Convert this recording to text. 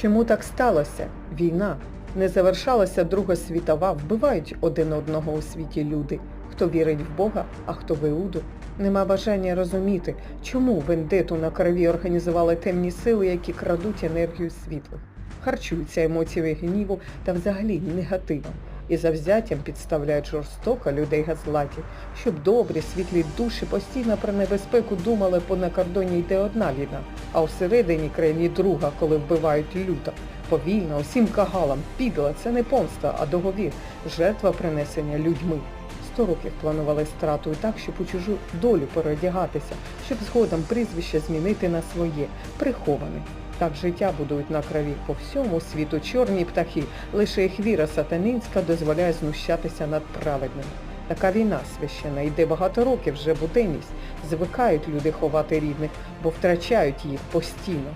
Чому так сталося? Війна. Не завершалася Друга світова, вбивають один одного у світі люди. Хто вірить в Бога, а хто в Іуду. Нема бажання розуміти, чому вендету на крові організували темні сили, які крадуть енергію світлих, харчуються емоціями гніву та взагалі негативом. І завзяттям підставляють жорстоко людей газлаті, щоб добрі, світлі душі постійно про небезпеку думали, бо на кордоні йде одна війна, а всередині країні друга, коли вбивають люто. Повільно, усім кагалам, підла, це не помста, а договір, жертва принесення людьми. Сто років планували страту і так, щоб у чужу долю переодягатися, щоб згодом прізвище змінити на своє, приховане. Так життя будують на крові по всьому світу чорні птахи, лише їх віра сатанинська дозволяє знущатися над праведним. Така війна священа йде багато років вже буденність. Звикають люди ховати рідних, бо втрачають їх постійно.